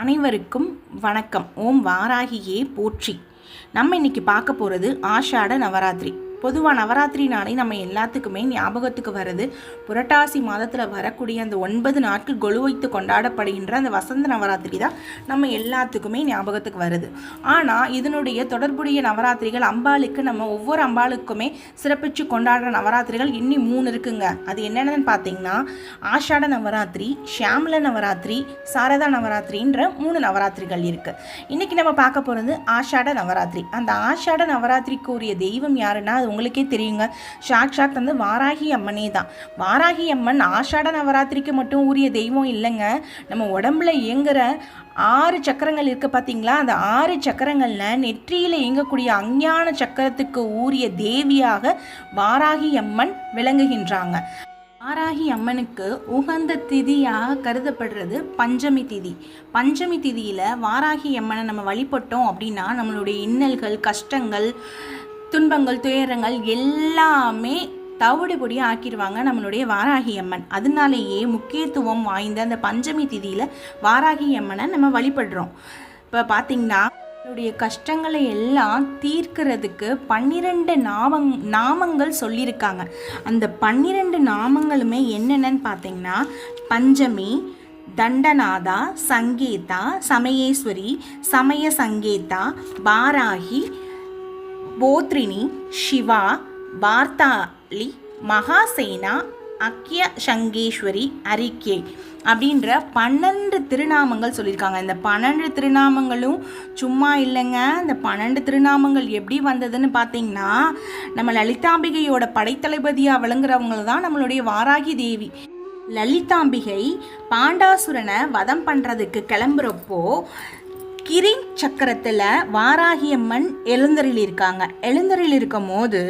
அனைவருக்கும் வணக்கம். ஓம் வாராகியே போற்றி. நம்ம இன்னைக்கு பார்க்க போகிறது ஆஷாட நவராத்திரி. பொதுவாக நவராத்திரினாலே நம்ம எல்லாத்துக்குமே ஞாபகத்துக்கு வருது புரட்டாசி மாதத்தில் வரக்கூடிய அந்த ஒன்பது நாட்கள் கொலு வைத்து கொண்டாடப்படுகின்ற அந்த வசந்த நவராத்திரி தான் நம்ம எல்லாத்துக்குமே ஞாபகத்துக்கு வருது. ஆனால் இதனுடைய தொடர்புடைய நவராத்திரிகள் அம்பாளுக்கு நம்ம ஒவ்வொரு அம்பாளுக்குமே சிறப்பிச்சு கொண்டாடுற நவராத்திரிகள் இன்னி மூணு இருக்குங்க. அது என்னென்னு பார்த்தீங்கன்னா ஆஷாட நவராத்திரி ஷியாமல நவராத்திரி சாரதா நவராத்திரின்ற மூணு நவராத்திரிகள் இருக்குது இன்றைக்கி நம்ம பார்க்க போகிறது ஆஷாட நவராத்திரி. அந்த ஆஷாட நவராத்திரிக்கு உரிய தெய்வம் யாருன்னா அது உங்களுக்கே தெரியுங்க. சாக்ஷாத் வந்து வாராகி அம்மனே தான். வாராகி அம்மன் ஆஷாட நவராத்திரிக்கு மட்டும் உரிய தெய்வம் இல்லைங்க. நம்ம உடம்புல இயங்குற ஆறு சக்கரங்கள் இருக்குது பார்த்தீங்களா அந்த ஆறு சக்கரங்களில் நெற்றியில் இயங்கக்கூடிய அஞ்ஞான சக்கரத்துக்கு ஊரிய தேவியாக வாராகி அம்மன் விளங்குகின்றாங்க. வாராகி அம்மனுக்கு உகந்த திதியாக கருதப்படுறது பஞ்சமி திதி. பஞ்சமி திதியில் வாராகி அம்மனை நம்ம வழிபட்டோம் அப்படின்னா நம்மளுடைய இன்னல்கள் கஷ்டங்கள் துன்பங்கள் துயரங்கள் எல்லாமே தவிடுபொடி ஆக்கிடுவாங்க நம்மளுடைய வாராகி அம்மன். அதனாலேயே முக்கியத்துவம் வாய்ந்த அந்த பஞ்சமி திதியில் வாராகி அம்மனை நம்ம வழிபடுறோம். இப்போ பார்த்திங்கன்னா நம்மளுடைய கஷ்டங்களை எல்லாம் தீர்க்கிறதுக்கு பன்னிரெண்டு நாமங் நாமங்கள் சொல்லியிருக்காங்க. அந்த பன்னிரெண்டு நாமங்களுமே என்னென்னு பார்த்தீங்கன்னா பஞ்சமி தண்டநாதா சங்கீதா சமயேஸ்வரி சமய சங்கீதா பாராகி போத்ரினி சிவா பார்த்தாளி மகாசேனா அக்கிய சங்கேஸ்வரி அரிக்கே அப்படின்ற பன்னெண்டு திருநாமங்கள் சொல்லியிருக்காங்க. இந்த பன்னெண்டு திருநாமங்களும் சும்மா இல்லைங்க. இந்த பன்னெண்டு திருநாமங்கள் எப்படி வந்ததுன்னு பார்த்தீங்கன்னா நம்ம லலிதாம்பிகையோட படைத்தளபதியாக விளங்குறவங்க தான் நம்மளுடைய வாராகி தேவி. லலிதாம்பிகை பாண்டாசுரனை வதம் பண்ணுறதுக்கு கிளம்புறப்போ கிரி சக்கரத்தில் வாராகியம்மன் எழுந்தரில் இருக்காங்க. எழுந்தரில் இருக்கும் போது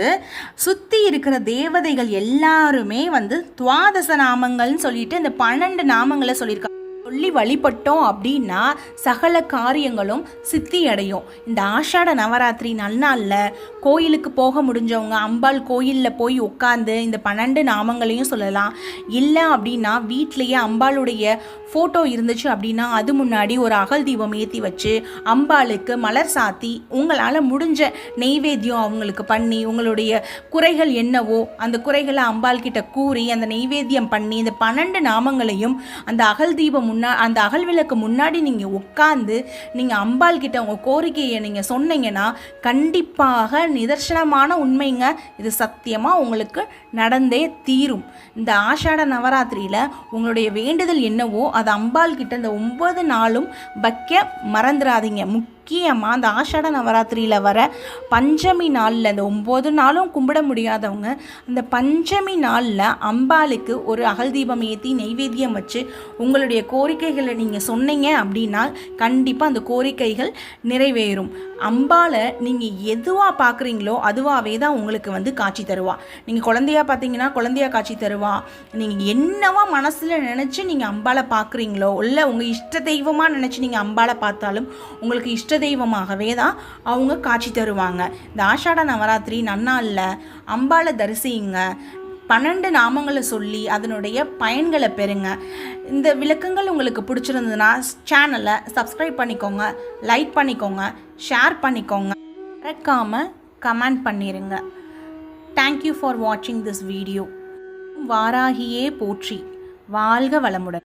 சுற்றி இருக்கிற தேவதைகள் எல்லாருமே வந்து துவாதச நாமங்கள்னு சொல்லிட்டு இந்த பன்னெண்டு நாமங்களை சொல்லியிருக்காங்க. சொல்லி வழிபட்டோம் அப்படின்னா சகல காரியங்களும் சித்தி அடையும் இந்த ஆஷாட நவராத்திரி நன்னாளில் கோயிலுக்கு போக முடிஞ்சவங்க அம்பாள் கோயிலில் போய் உட்காந்து இந்த பன்னெண்டு நாமங்களையும் சொல்லலாம். இல்லை அப்படின்னா வீட்லேயே அம்பாளுடைய ஃபோட்டோ இருந்துச்சு அப்படின்னா அது முன்னாடி ஒரு அகல் தீபம் ஏற்றி வச்சு அம்பாளுக்கு மலர் சாத்தி உங்களால் முடிஞ்ச நெய்வேத்தியம் அவங்களுக்கு பண்ணி உங்களுடைய குறைகள் என்னவோ அந்த குறைகளை அம்பாள் கிட்ட கூறி அந்த நெய்வேத்தியம் பண்ணி இந்த பன்னெண்டு நாமங்களையும் அந்த அகல் தீபம் முன்னா அந்த அகல் விளக்கு முன்னாடி நீங்கள் உட்காந்து நீங்கள் அம்பாள் கிட்ட உங்கள் கோரிக்கையை நீங்கள் சொன்னீங்கன்னா கண்டிப்பாக நிதர்சனமான உண்மைங்க. இது சத்தியமாக உங்களுக்கு நடந்தே தீரும். இந்த ஆஷாட நவராத்திரியில் உங்களுடைய வேண்டுதல் என்னவோ அது அம்பாள் கிட்ட இந்த ஒன்பது நாளும் வைக்க மறந்துடாதீங்க முக்கியமாக அந்த ஆஷாட நவராத்திரியில் வர பஞ்சமி நாளில் இந்த ஒம்பது நாளும் கும்பிட முடியாதவங்க அந்த பஞ்சமி நாளில் அம்பாளுக்கு ஒரு அகல் தீபம் ஏற்றி நெய்வேத்தியம் வச்சு உங்களுடைய கோரிக்கைகளை நீங்கள் சொன்னீங்க அப்படின்னா கண்டிப்பாக அந்த கோரிக்கைகள் நிறைவேறும். அம்பாலை நீங்கள் எதுவாக பார்க்குறீங்களோ அதுவாகவே தான் உங்களுக்கு வந்து காட்சி தருவா. நீங்கள் குழந்தையா பார்த்தீங்கன்னா குழந்தையா காட்சி தருவா. நீங்கள் என்னவா மனசில் நினச்சி நீங்கள் அம்பாலை பார்க்குறீங்களோ இல்லை உங்கள் இஷ்ட தெய்வமாக நினச்சி நீங்கள் அம்பாலை பார்த்தாலும் உங்களுக்கு இஷ்ட தெய்வமாகவே தான் அவங்க காட்சி தருவாங்க. இந்த ஆஷாட நவராத்திரி நன்னாளில் அம்பாளை தரிசிங்க. பன்னெண்டு நாமங்களை சொல்லி அதனுடைய பயன்களை பெறுங்க. இந்த விளக்கங்கள் உங்களுக்கு பிடிச்சிருந்ததுன்னா சேனலை சப்ஸ்கிரைப் பண்ணிக்கோங்க லைக் பண்ணிக்கோங்க ஷேர் பண்ணிக்கோங்க. மறக்காமல் கமெண்ட் பண்ணிடுங்க தேங்க்யூ ஃபார் வாட்சிங் திஸ் வீடியோ வாராகியே போற்றி. வாழ்க வளமுடன்.